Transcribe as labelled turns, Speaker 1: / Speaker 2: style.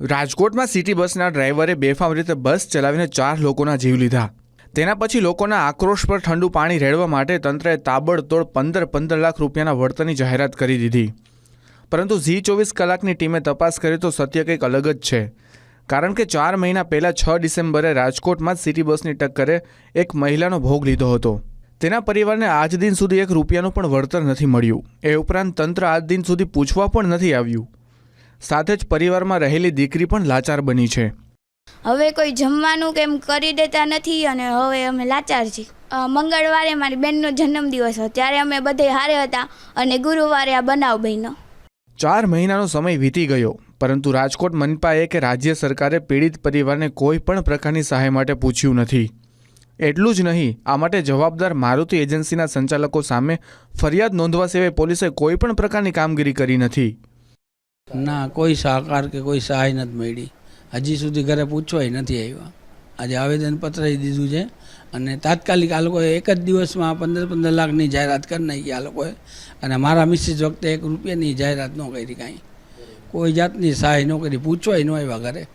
Speaker 1: રાજકોટમાં સિટી બસના ડ્રાઈવરે બેફામ રીતે બસ ચલાવીને ચાર લોકોના જીવ લીધા. તેના પછી લોકોના આક્રોશ પર ઠંડુ પાણી રેડવા માટે તંત્રએ તાબડતોડ પંદર પંદર લાખ રૂપિયાના વળતરની જાહેરાત કરી દીધી. પરંતુ ઝી ચોવીસ કલાકની ટીમે તપાસ કરી તો સત્ય કંઈક અલગ જ છે. કારણ કે ચાર મહિના પહેલાં છ ડિસેમ્બરે રાજકોટમાં સિટી બસની ટક્કરે એક મહિલાનો ભોગ લીધો હતો. તેના પરિવારને આજ દિન સુધી એક રૂપિયાનું પણ વળતર નથી મળ્યું. એ ઉપરાંત તંત્ર આજ દિન સુધી પૂછવા પણ નથી આવ્યું. સાથે જ પરિવારમાં રહેલી દીકરી પણ લાચાર બની છે.
Speaker 2: હવે કોઈ જમવાનું કેમ કરી દેતા નથી અને હવે અમે લાચાર છીએ. મંગળવારે મારી બેનનો જન્મદિવસ હતો ત્યારે અમે બધે હારે હતા અને ગુરુવારે આ બનાવ બહેનો
Speaker 1: ચાર મહિનાનો સમય વીતી ગયો પરંતુ રાજકોટ મનપાએ કે રાજ્ય સરકારે પીડિત પરિવારને કોઈ પણ પ્રકારની સહાય માટે પૂછ્યું નથી. એટલું જ નહીં આ માટે જવાબદાર મારુતિ એજન્સીના સંચાલકો સામે ફરિયાદ નોંધવા સિવાય પોલીસે કોઈ પણ પ્રકારની કામગીરી કરી નથી.
Speaker 3: ના, કોઈ સહકાર કે કોઈ સહાય નથી મળી. હજી સુધી ઘરે પૂછવાય નથી આવ્યા. આજે આવેદનપત્ર દીધું છે અને તાત્કાલિક આ લોકોએ એક જ દિવસમાં પંદર પંદર લાખની જાહેરાત કરી નાખી આ લોકોએ. અને મારા મિસિસ વખતે એક રૂપિયાની જાહેરાત ન કરી કાંઈ. કોઈ જાતની સહાય ન કરી, પૂછવાય ન આવ્યા ઘરે.